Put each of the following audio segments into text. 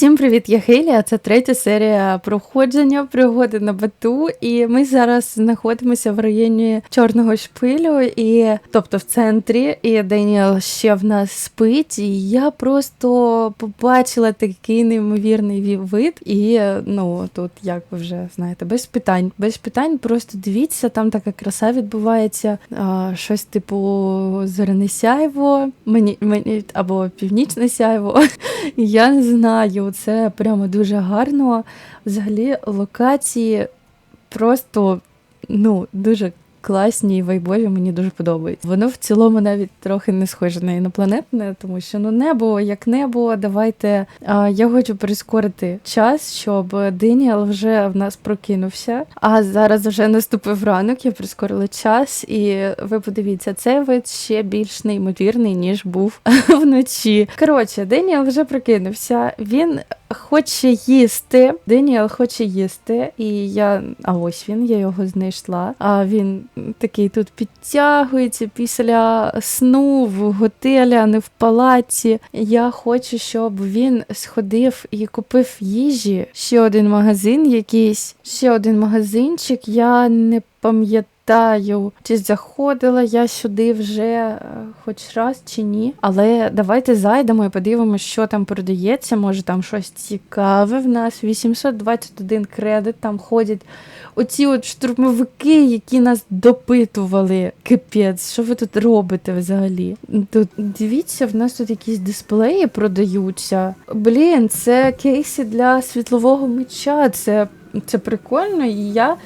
Всім привіт, я Хейлі, а Це третя серія проходження пригоди на бату. І ми зараз знаходимося в районі чорного шпилю, і тобто в центрі. І Деніел ще в нас спить. І я просто побачила такий неймовірний вид. І ну тут, як ви вже знаєте, без питань. Без питань, просто дивіться, там така краса відбувається. А, щось типу зоряне сяйво, мені мені або північне сяйво. Я не знаю, це прямо дуже гарно. Взагалі, локації просто ну, дуже класні і вайбові, мені дуже подобається. Воно в цілому навіть трохи не схоже на інопланетне, тому що ну небо як небо. Давайте а, я хочу прискорити час, щоб Деніел вже в нас прокинувся. А зараз вже наступив ранок. Я прискорила час, і ви подивіться, цей вид ще більш неймовірний ніж був вночі. Коротше, Деніел вже прокинувся. Він хоче їсти. Деніел хоче їсти, і я. А ось він, я його знайшла. А він такий тут підтягується після сну в готелі, а не в палаці. Я хочу, щоб він сходив і купив їжі. Ще один магазин, якийсь, ще один магазинчик. Я не пам'ятаю. Чи заходила я сюди вже е, хоч раз чи ні. Але давайте зайдемо і подивимося, що там продається. Може там щось цікаве в нас. 821 кредит там ходять. Оці от штурмовики, які нас допитували. Капець, що ви тут робите взагалі? Тут дивіться, в нас тут якісь дисплеї продаються. Блін, це кейси для світлового меча. Це, це прикольно, і я.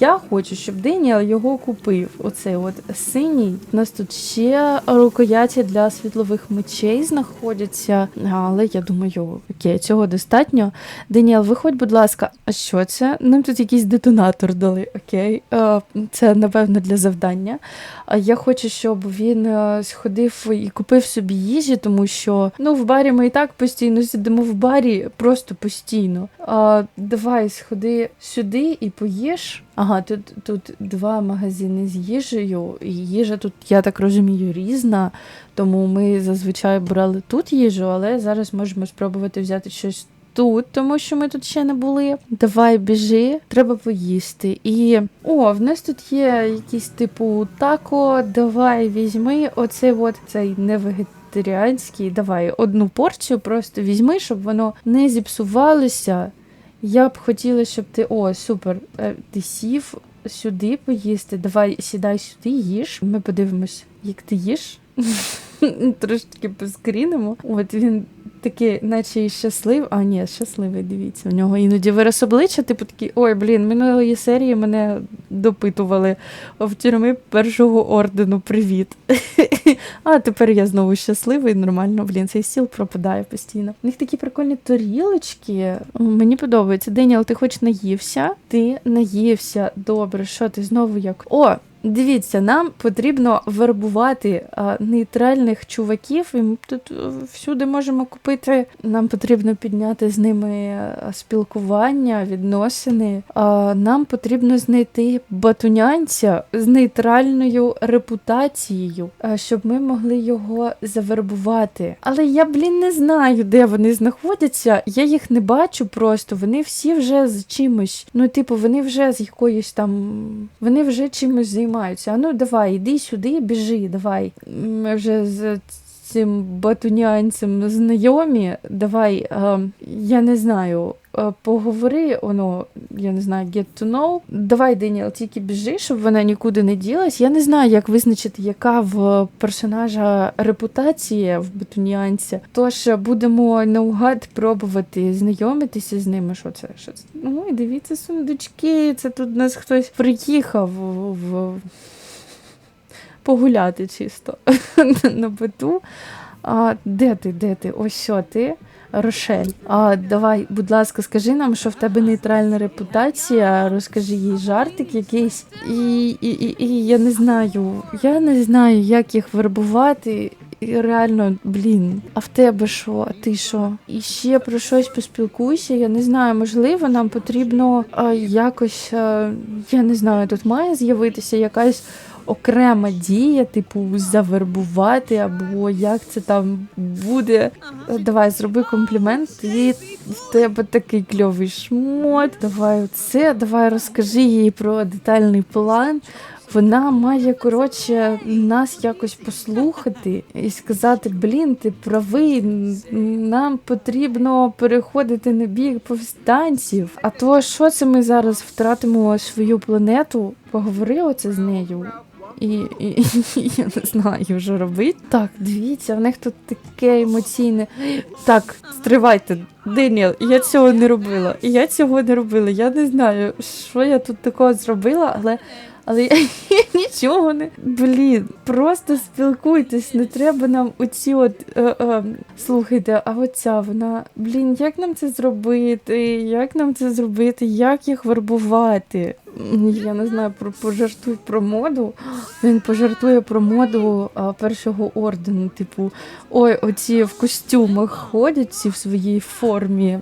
Я хочу, щоб Деніел його купив. Оцей от синій. У нас тут ще рукояті для світлових мечей знаходяться. Але я думаю, окей, цього достатньо. Деніел, виходь, будь ласка, а що це? Нам тут якийсь детонатор дали. Окей, Е, це напевно для завдання. Я хочу, щоб він е, сходив і купив собі їжі, тому що ну в барі ми і так постійно сидимо в барі, просто постійно. Давай сходи сюди і поїж. Ага, тут тут два магазини з їжею. І їжа тут, я так розумію, різна. Тому ми зазвичай брали тут їжу, але зараз можемо спробувати взяти щось. Тут, тому що ми тут ще не були. Давай біжи, треба поїсти. І о, в нас тут є якісь типу тако. Давай візьми оцей от цей невегетаріанський. Давай одну порцію просто візьми, щоб воно не зіпсувалося. Я б хотіла, щоб ти. О, супер! Е, Ти сів сюди поїсти. Давай сідай сюди, їж. Ми подивимось, як ти їш. Трошки поскрінемо. От він такий, наче і щасливий. А, ні, щасливий, дивіться. У нього іноді вираз обличчя, типу такий, ой, блін, минулої серії мене допитували в тюрми першого ордену. Привіт. А тепер я знову щасливий, нормально, блін, цей стіл пропадає постійно. У них такі прикольні тарілочки. Мені подобається. Деніел, ти хоч наївся? Ти наївся. Добре, що ти знову як? О! Дивіться, нам потрібно вербувати нейтральних чуваків, і ми тут е, всюди можемо купити. Нам потрібно підняти з ними е, спілкування, відносини. Нам потрібно знайти батунянця з нейтральною репутацією, а, щоб ми могли його завербувати. Але я, блін, не знаю, де вони знаходяться. Я їх не бачу просто. Вони всі вже з чимось. Ну, типу, вони вже з якоюсь там. Вони вже чимось займаються. А ну давай, іди сюди, біжи, давай. Ми вже з цим батунянцем знайомі. Давай, е, я не знаю. Е, Поговори, воно, я не знаю, get to know. Давай, Деніел, тільки біжи, щоб вона нікуди не ділась. Я не знаю, як визначити, яка в персонажа репутація в Бетуніанця. Тож будемо наугад пробувати знайомитися з ними. Що це? Що це? Ну і дивіться, сундучки. Це тут нас хтось приїхав в... Погуляти чисто на биту. А, Де ти? Де ти? Ось що ти? Рошель. А давай, будь ласка, скажи нам, що в тебе нейтральна репутація. Розкажи їй жартик якийсь. І, і, і, і я не знаю. Я не знаю, як їх вербувати. І реально, блін, а в тебе що? А ти що? І ще про щось поспілкуйся. Я не знаю, можливо, нам потрібно а, якось, а, я не знаю, тут має з'явитися якась окрема дія, типу, завербувати, або як це там буде. Давай, зроби комплімент, і в тебе такий кльовий шмот. Давай оце, давай розкажи їй про детальний план. Вона має коротше нас якось послухати і сказати: блін, ти правий, нам потрібно переходити на бік повстанців. А то що це ми зараз втратимо свою планету? Поговори оце з нею. І, і, і я не знаю, що робити. Так, дивіться, в них тут таке емоційне. Так, стривайте, Деніел, я цього не робила. Я цього не робила. Я не знаю, що я тут такого зробила, але. Але я, нічого не. Блін, просто спілкуйтесь, не треба нам оці от. Е, е, слухайте, а оця вона. Блін, як нам це зробити? Як нам це зробити? Як їх вербувати? Я не знаю, про пожартуй про моду. Він пожартує про моду а, першого ордену. Типу, ой, оці в костюмах ходять ці в своїй формі.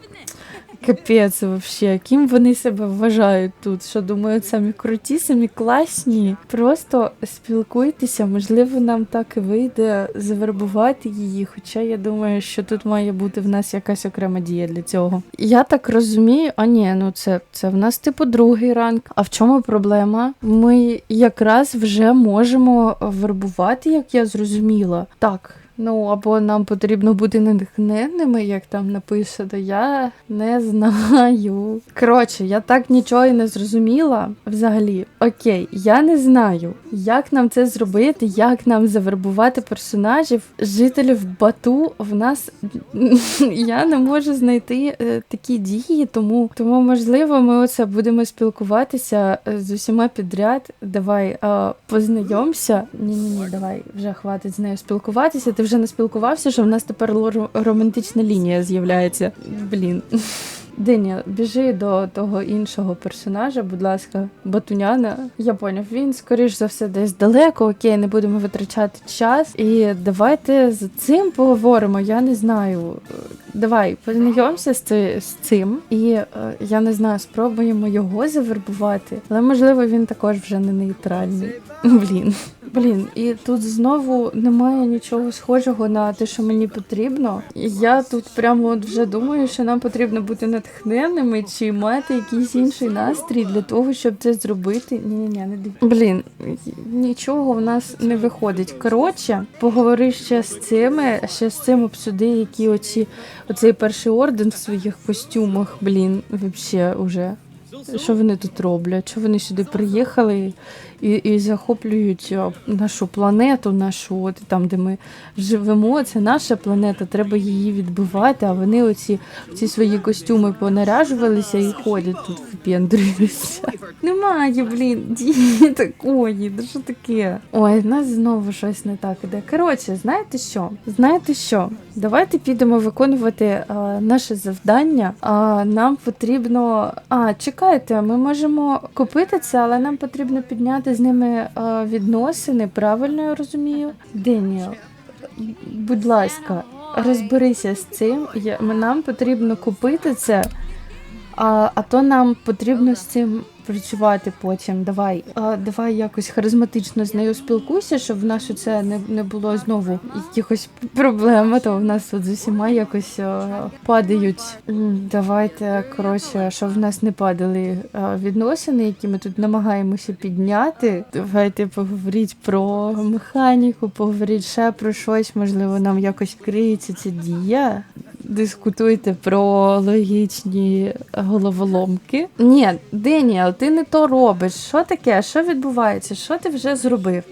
Капець, вообще, ким вони себе вважають тут? Що думають, самі круті, самі класні. Просто спілкуйтеся, можливо, нам так і вийде завербувати її. Хоча я думаю, що тут має бути в нас якась окрема дія для цього. Я так розумію, а ні, ну це, це в нас типу другий ранг. А в чому проблема? Ми якраз вже можемо вербувати, як я зрозуміла. Так. Ну, або нам потрібно бути натхненними, як там написано, я не знаю. Коротше, я так нічого і не зрозуміла взагалі. Окей, я не знаю, як нам це зробити, як нам завербувати персонажів, жителів Бату. В нас я не можу знайти е, такі дії, тому, тому можливо, ми оце будемо спілкуватися е, з усіма підряд. Давай е, познайомся. Ні, ні, ні, давай вже хватить з нею спілкуватися. Ти вже не спілкувався, що в нас тепер романтична лінія з'являється. Блін. Деня, біжи до того іншого персонажа, будь ласка, Батуняна. Я поняв, він скоріш за все десь далеко. Окей, не будемо витрачати час. І давайте з цим поговоримо. Я не знаю. Давай познайомся з, з цим, і е, я не знаю, спробуємо його завербувати, але можливо він також вже не нейтральний. Блін. Блін, і тут знову немає нічого схожого на те, що мені потрібно. І Я тут прямо от вже думаю, що нам потрібно бути натхненними чи мати якийсь інший настрій для того, щоб це зробити. Ні, ні, ні, не див. Блін, нічого в нас не виходить. Коротше, поговори ще з цими, ще з цим обсуди, які оці, оцей перший орден в своїх костюмах. Блін, взагалі уже. Що вони тут роблять? Що вони сюди приїхали і, і захоплюють нашу планету, нашу от там, де ми живемо. Це наша планета, треба її відбивати. А вони оці ці свої костюми понаряжувалися і ходять тут випендрюються. Немає, блін, дії такої. Да що таке? Ой, в нас знову щось не так іде. Коротше, знаєте що? Знаєте що? Давайте підемо виконувати а, наше завдання. А, нам потрібно. А, чекайте, ми можемо купити це, але нам потрібно підняти з ними відносини. Правильно я розумію? Деніел, будь ласка, розберися з цим. Нам потрібно купити це. А, а то нам потрібно з цим працювати потім. Давай, а, давай якось харизматично з нею спілкуйся, щоб в нас це не, не було знову якихось проблем. То в нас тут з усіма якось а, падають. Давайте, коротше, щоб в нас не падали а, відносини, які ми тут намагаємося підняти. Давайте поговоріть про механіку, поговоріть ще про щось. Можливо, нам якось криється ця дія дискутуйте про логічні головоломки. Ні, Деніел, ти не то робиш. Що таке? Що відбувається? Що ти вже зробив?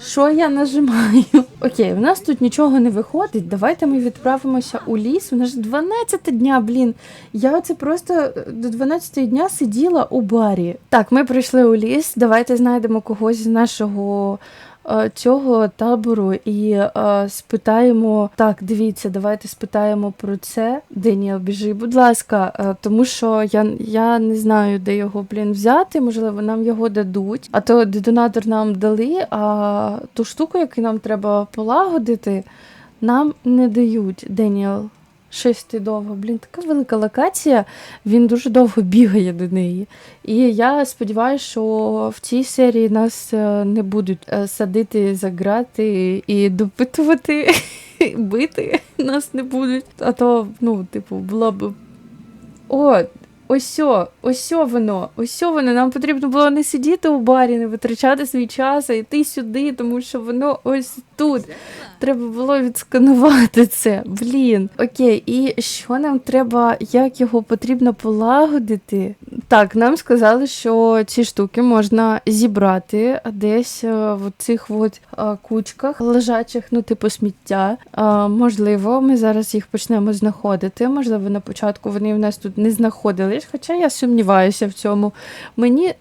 Що я нажимаю? Окей, в нас тут нічого не виходить. Давайте ми відправимося у ліс. У нас 12 дня, блін. Я оце просто до 12 дня сиділа у барі. Так, ми прийшли у ліс. Давайте знайдемо когось з нашого е, цього табору і е, спитаємо. Так, дивіться, давайте спитаємо про це. Деніел, біжи, будь ласка, е, тому що я, я не знаю, де його блін взяти. Можливо, нам його дадуть. А то детонатор нам дали, а ту штуку, яку нам треба полагодити, нам не дають. Деніел, Щось ти довго. Блін, така велика локація, він дуже довго бігає до неї. І я сподіваюся, що в цій серії нас е, не будуть е, садити за грати і допитувати, бити нас не будуть. А то, ну, типу, було б. О, ось, ось воно, ось воно. Нам потрібно було не сидіти у барі, не витрачати свій час, а йти сюди, тому що воно ось тут. Треба було відсканувати це. Блін. Окей, і що нам треба, як його потрібно полагодити? Так, нам сказали, що ці штуки можна зібрати десь е, в цих от е, кучках лежачих, ну, типу сміття. Можливо, ми зараз їх почнемо знаходити. Можливо, на початку вони в нас тут не знаходились, хоча я сумніваюся в цьому. Мені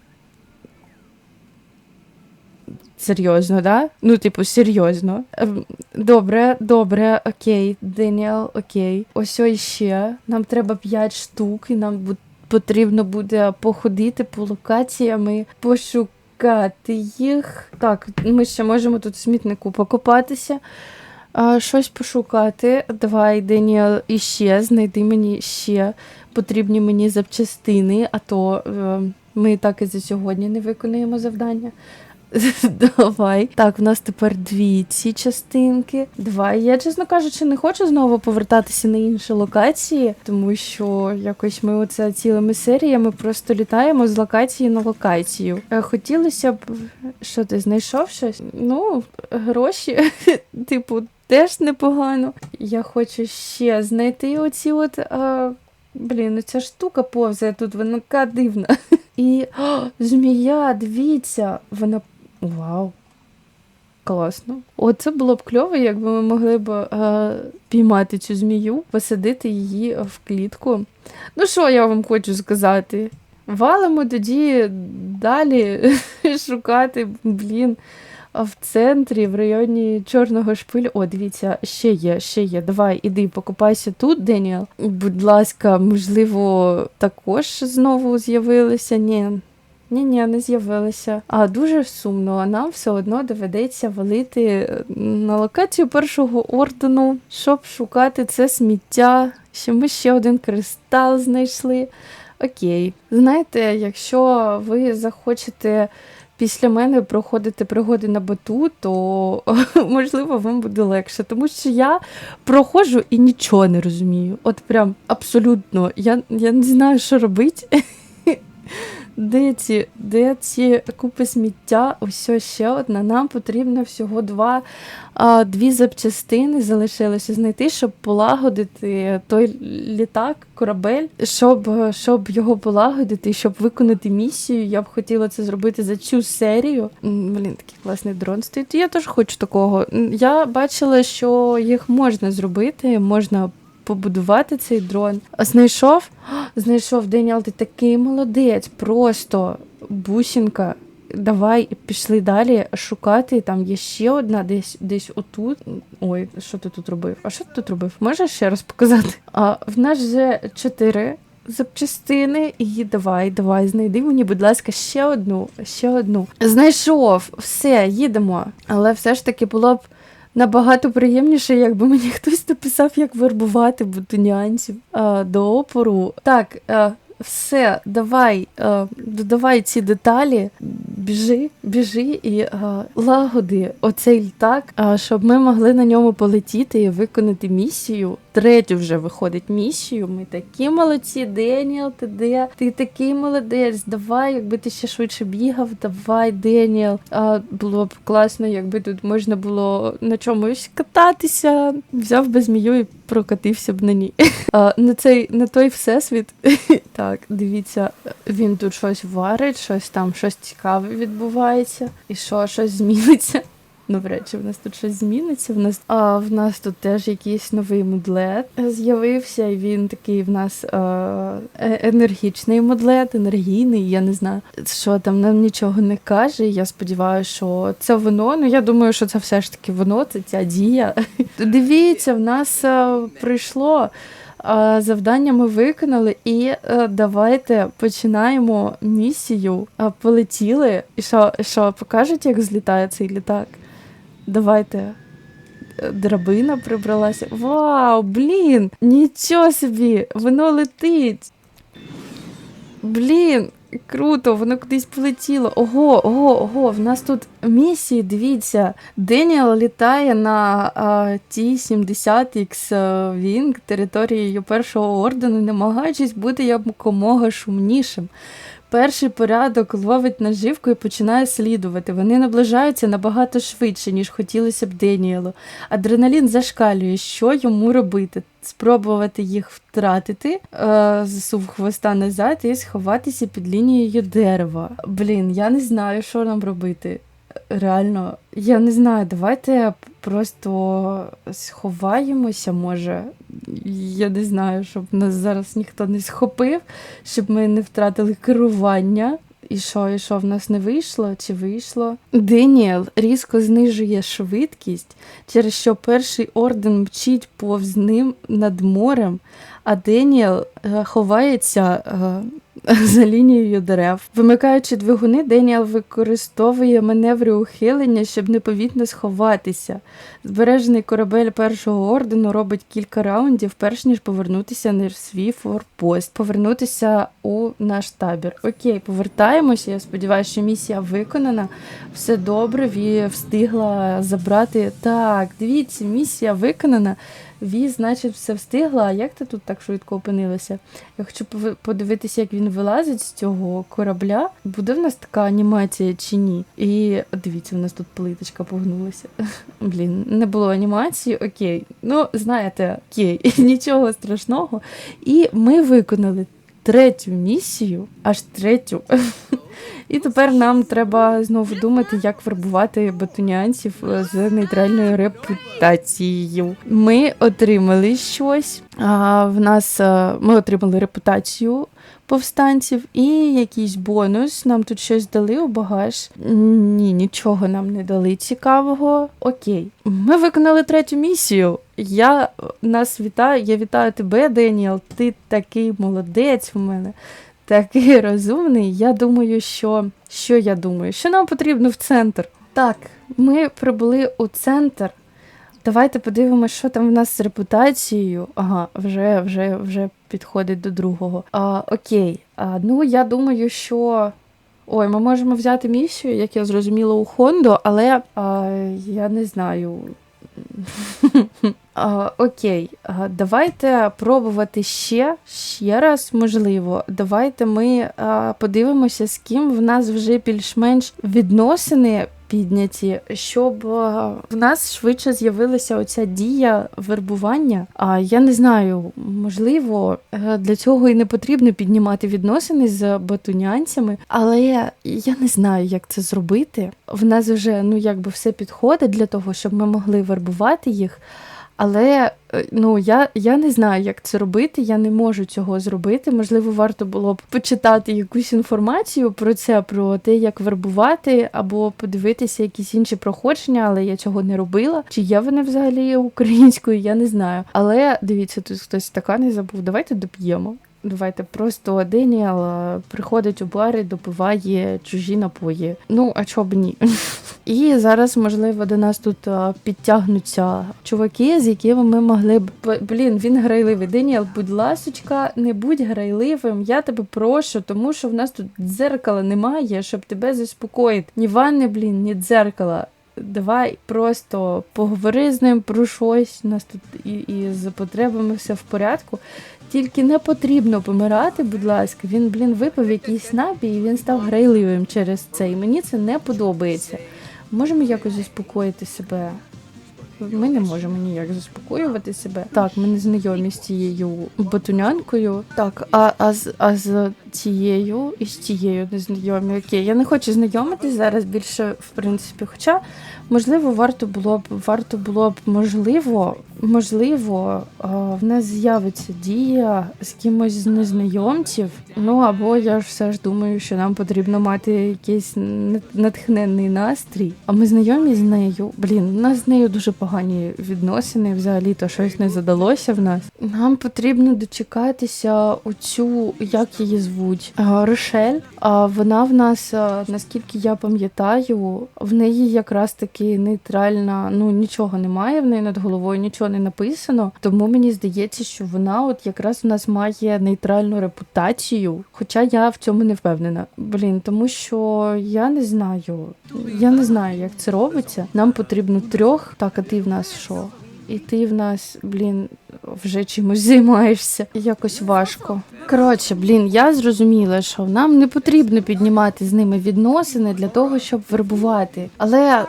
Серйозно, да? Ну, типу, серйозно. Ем, добре, добре, окей, Деніел, окей. Ось Ось ще. Нам треба 5 штук, і нам потрібно буде походити по локаціями, пошукати їх. Так, ми ще можемо тут в смітнику покопатися. А, Щось пошукати. Давай, Деніел, іще, знайди мені ще потрібні мені запчастини, а то е, ми так і за сьогодні не виконуємо завдання. Давай. Так, в нас тепер дві ці частинки. Давай. Я, чесно кажучи, не хочу знову повертатися на інші локації, тому що якось ми оце цілими серіями просто літаємо з локації на локацію. Е, хотілося б, що ти знайшов щось? Ну, гроші, типу, теж непогано. Я хочу ще знайти оці от. А... Блін, ну ця штука повзає тут, вона така дивна. І о, змія, дивіться, вона Вау. Класно. Оце було б кльово, якби ми могли б е, піймати цю змію, посадити її в клітку. Ну, що я вам хочу сказати? Валимо тоді далі шукати, блін, в центрі, в районі Чорного шпилю. О, дивіться, ще є, ще є. Давай, іди, покупайся тут, Деніел. Будь ласка, можливо, також знову з'явилися. Ні. Ні, ні, не з'явилися. А дуже сумно. Нам все одно доведеться валити на локацію першого ордену, щоб шукати це сміття. Що ми ще один кристал знайшли. Окей, знаєте, якщо ви захочете після мене проходити пригоди на бату, то можливо вам буде легше, тому що я проходжу і нічого не розумію. От прям абсолютно. Я, Я не знаю, що робити. Де ці де ці купи сміття? Ось ще одна. Нам потрібно всього два, а, дві запчастини залишилося знайти, щоб полагодити той літак, корабель, щоб щоб його полагодити, щоб виконати місію. Я б хотіла це зробити за цю серію. Блін, такий класний дрон стоїть. Я теж хочу такого. Я бачила, що їх можна зробити, можна побудувати цей дрон. Знайшов? Знайшов Деніал, ти такий молодець, просто бусінка. Давай пішли далі шукати. Там є ще одна, десь десь отут. Ой, що ти тут робив? А що ти тут робив? Можеш ще раз показати? А в нас вже чотири запчастини. І давай, давай, знайди мені, будь ласка, ще одну, ще одну. Знайшов, все, їдемо. Але все ж таки було б набагато приємніше, якби мені хтось написав, як вербувати бутонянців до опору. Так, а, все, давай, а, додавай ці деталі, біжи, біжи і а, лагоди оцей літак, а, щоб ми могли на ньому полетіти і виконати місію третю вже виходить місію. Ми такі молодці, Деніел, ти де? Ти такий молодець. Давай, якби ти ще швидше бігав, давай, Деніел. А, Було б класно, якби тут можна було на чомусь кататися. Взяв би змію і прокатився б на ній. А, На цей на той всесвіт. Так, дивіться, він тут щось варить, щось там, щось цікаве відбувається, і що щось зміниться. Навряд чи в нас тут щось зміниться. В нас а в нас тут теж якийсь новий мудлет з'явився, і він такий в нас е, е, енергічний мудлет, енергійний. Я не знаю, що там нам нічого не каже. Я сподіваюся, що це воно. Ну я думаю, що це все ж таки воно, це ця дія. Дивіться, в нас а, е, прийшло. Завдання ми виконали, і е, давайте починаємо місію. Полетіли. І що, що покажуть, як злітає цей літак? Давайте. е, драбина прибралася. Вау, блін! Нічого собі! Воно летить. Блін, круто, воно кудись полетіло. Ого, ого, ого, в нас тут місії, дивіться. Деніел літає на а, Ті-70X Wing територією першого ордену, намагаючись бути якомога шумнішим. Перший порядок ловить наживку і починає слідувати. Вони наближаються набагато швидше, ніж хотілося б Деніелу. Адреналін зашкалює, що йому робити? Спробувати їх втратити, е, засув хвоста назад і сховатися під лінією дерева. Блін, я не знаю, що нам робити. Реально, я не знаю, давайте просто сховаємося, може. Я не знаю, щоб нас зараз ніхто не схопив, щоб ми не втратили керування. І що, і що в нас не вийшло чи вийшло? Деніел різко знижує швидкість, через що перший орден мчить повз ним над морем, а Деніел е, ховається е, за лінією дерев. Вимикаючи двигуни, Деніел використовує маневри ухилення, щоб непомітно сховатися. Збережений корабель першого ордену робить кілька раундів, перш ніж повернутися на свій форпост, повернутися у наш табір. Окей, повертаємося. Я сподіваюся, що місія виконана. Все добре, Ві встигла забрати. Так, дивіться, місія виконана. Ві, значить, все встигла. А як ти тут так швидко опинилася? Я хочу подивитися, як він вилазить з цього корабля. Буде в нас така анімація чи ні? І дивіться, у нас тут плиточка погнулася. Блін, не було анімації, окей. Ну, знаєте, окей, нічого страшного. І ми виконали третю місію, аж третю. І тепер нам треба знову думати, як вербувати батунянців е, з нейтральною репутацією. Ми отримали щось. А, в нас е, ми отримали репутацію повстанців і якийсь бонус. Нам тут щось дали у багаж. Ні, нічого нам не дали цікавого. Окей, ми виконали третю місію. Я нас вітаю. Я вітаю тебе, Деніел. Ти такий молодець у мене. Такий розумний. Я думаю, що що я думаю? Що нам потрібно в центр? Так, ми прибули у центр. Давайте подивимося, що там в нас з репутацією. Ага, вже вже, вже підходить до другого. А, Окей. А, ну, я думаю, що. Ой, ми можемо взяти місію, як я зрозуміла, у Хондо, але а, я не знаю. Окей, давайте пробувати ще, ще раз, можливо. Давайте ми подивимося, з ким в нас вже більш-менш відносини підняті, щоб в нас швидше з'явилася оця дія вербування. А я не знаю, можливо, е, для цього і не потрібно піднімати відносини з батунянцями, але я не знаю, як це зробити. В нас вже ну якби все підходить для того, щоб ми могли вербувати їх. Але е, ну я, я не знаю, як це робити. Я не можу цього зробити. Можливо, варто було б почитати якусь інформацію про це, про те, як вербувати, або подивитися якісь інші проходження, але я цього не робила. Чи є вони взагалі українською, я не знаю. Але дивіться, тут хтось стакани забув. Давайте доп'ємо. Давайте просто Деніел е, приходить у бар і допиває чужі напої. Ну, а чого б ні? І зараз, можливо, до нас тут е, підтягнуться чуваки, з якими ми могли б. Блін, він грайливий. Деніел, будь ласочка, не будь грайливим. Я тебе прошу, тому що в нас тут дзеркала немає, щоб тебе заспокоїти. Ні ванни, блін, ні дзеркала. Давай просто поговори з ним про щось. У нас тут і, і з потребами все в порядку. Тільки не потрібно помирати, будь ласка. Він, блін, випив якийсь напій, і він став грайливим через це. І мені це не подобається. Можемо якось заспокоїти себе. Ми не можемо ніяк заспокоювати себе. Так, ми не знайомі з цією батунянкою. Так, а, а, з, а з цією і з тією не знайомі. Окей, я не хочу знайомитись зараз більше, в принципі. Хоча, можливо, варто було б, варто було б, можливо, можливо, в нас з'явиться дія з кимось з незнайомців. Ну або я ж все ж думаю, що нам потрібно мати якийсь на- натхненний настрій. А ми знайомі з нею. Блін, у нас з нею дуже погані відносини, взагалі то щось не задалося в нас. Нам потрібно дочекатися оцю, як її звуть, а, Рошель. А вона в нас, наскільки я пам'ятаю, в неї якраз таки нейтральна, ну нічого немає в неї над головою, нічого не написано. Тому мені здається, що вона от якраз у нас має нейтральну репутацію. Хоча я в цьому не впевнена. Блін, тому що я не знаю. Я не знаю, як це робиться. Нам потрібно трьох. Так, а ти в нас що? І ти в нас, блін, вже чимось займаєшся. Якось важко. Коротше, блін, я зрозуміла, що нам не потрібно піднімати з ними відносини для того, щоб вербувати. Але,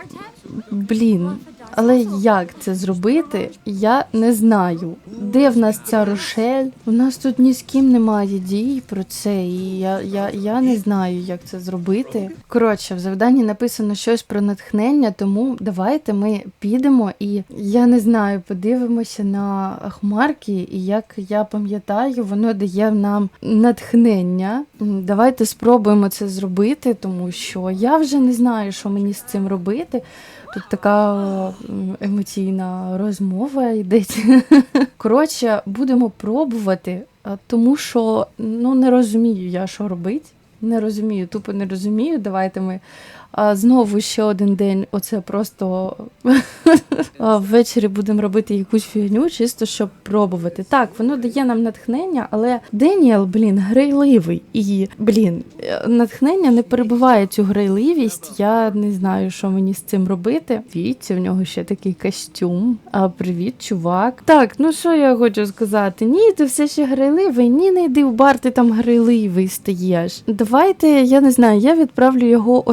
блін, але як це зробити, я не знаю. Де в нас ця Рошель? У нас тут ні з ким немає дій про це, і я, я, я не знаю, як це зробити. Коротше, в завданні написано щось про натхнення, тому давайте ми підемо і я не знаю, подивимося на хмарки, і як я пам'ятаю, воно дає нам натхнення. Давайте спробуємо це зробити, тому що я вже не знаю, що мені з цим робити. Тут така емоційна розмова йдеться. Коротше, будемо пробувати, тому що ну не розумію я, що робити. Не розумію, тупо не розумію. Давайте ми а, знову ще один день. Оце просто ввечері будемо робити якусь фігню, чисто щоб пробувати. Так, воно дає нам натхнення, але Деніел, блін, грайливий. І, блін, натхнення не перебиває цю грайливість. Я не знаю, що мені з цим робити. Дивіться, в нього ще такий костюм. А привіт, чувак. Так, ну що я хочу сказати? Ні, ти все ще грайливий. Ні, не йди в бар, ти там грайливий стаєш. Давайте, я не знаю, я відправлю його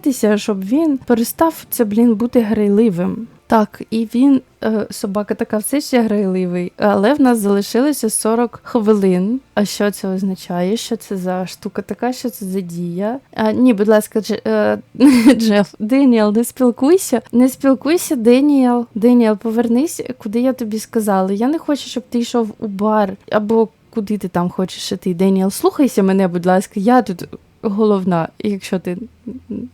освіжитися, щоб він перестав це, блін, бути грайливим. Так, і він, е, собака така все ще грайливий, але в нас залишилося 40 хвилин. А що це означає? Що це за штука така, що це за дія? А, ні, будь ласка, Дж, е, Джеф, Деніел, не спілкуйся. Не спілкуйся, Деніел. Деніел, повернись, куди я тобі сказала. Я не хочу, щоб ти йшов у бар або куди ти там хочеш іти. Деніел, слухайся мене, будь ласка, я тут головна, якщо ти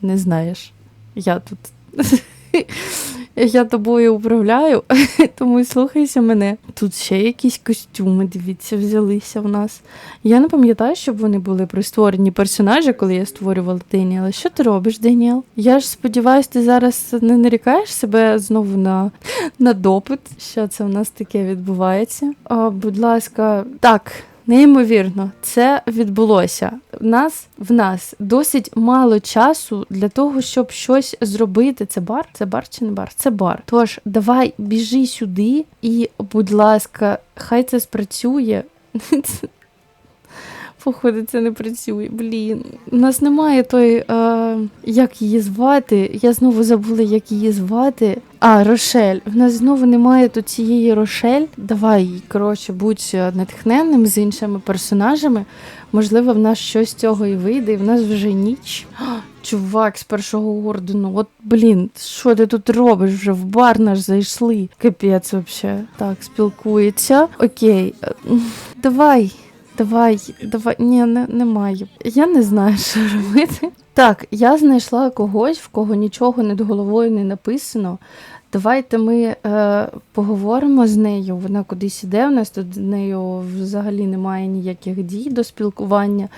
не знаєш. Я тут. Я тобою управляю, тому слухайся мене. Тут ще якісь костюми, дивіться, взялися в нас. Я не пам'ятаю, щоб вони були при створенні персонажа, коли я створювала Деніела. Що ти робиш, Деніел? Я ж сподіваюся, ти зараз не нарікаєш себе знову на, на допит. Що це в нас таке відбувається? А, будь ласка, так. Неймовірно, це відбулося. В нас в нас досить мало часу для того, щоб щось зробити. Це бар? Це бар чи не бар? Це бар. Тож давай біжи сюди і, будь ласка, хай це спрацює. Походу, це не працює. Блін. У нас немає той, е, як її звати. Я знову забула, як її звати. А, Рошель. В нас знову немає тут цієї Рошель. Давай, коротше, будь е, натхненним з іншими персонажами. Можливо, в нас щось з цього і вийде, і в нас вже ніч. Чувак з першого ордену. От блін, що ти тут робиш? Вже в бар наш зайшли. Капець вообще. Так, спілкується. Окей. е, Давай. Давай, давай, ні, не, немає. Я не знаю, що робити. Так, я знайшла когось, в кого нічого над головою не написано. Давайте ми е, поговоримо з нею. Вона кудись іде. У нас тут з нею взагалі немає ніяких дій до спілкування.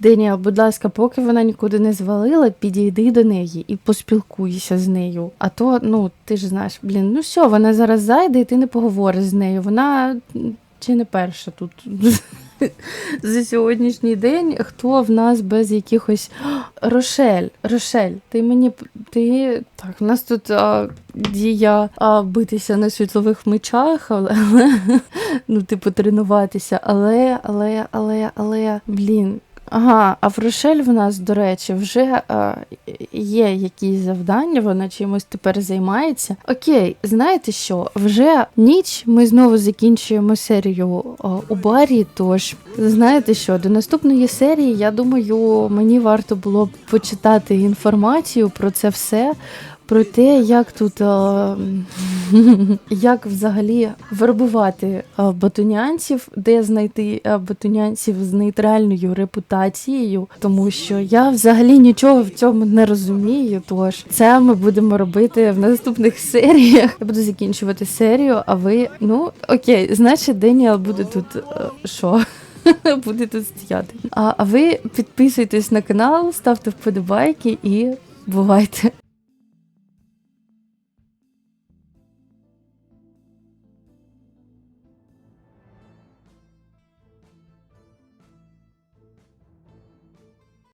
Деніел, будь ласка, поки вона нікуди не звалила, підійди до неї і поспілкуйся з нею. А то, ну, ти ж знаєш, блін, ну все, вона зараз зайде, і ти не поговориш з нею. Вона чи не перша тут за сьогоднішній день, хто в нас без якихось Рошель, Рошель, ти мені ти так, в нас тут а, дія а, битися на світлових мечах, але ну, типу, тренуватися, але, але, але, але, блін. Ага, а в Рошель в нас, до речі, вже а, є якісь завдання, вона чимось тепер займається. Окей, знаєте що? Вже ніч ми знову закінчуємо серію а, у барі. Тож, знаєте що, до наступної серії, я думаю, мені варто було б почитати інформацію про це все. Про те, як тут е, як взагалі вербувати е, батунянців, де знайти е, батунянців з нейтральною репутацією, тому що я взагалі нічого в цьому не розумію. Тож це ми будемо робити в наступних серіях. Я буду закінчувати серію. А ви ну окей, значить, Деніел буде тут що? Буде тут стояти. А, а ви підписуйтесь на канал, ставте вподобайки і бувайте.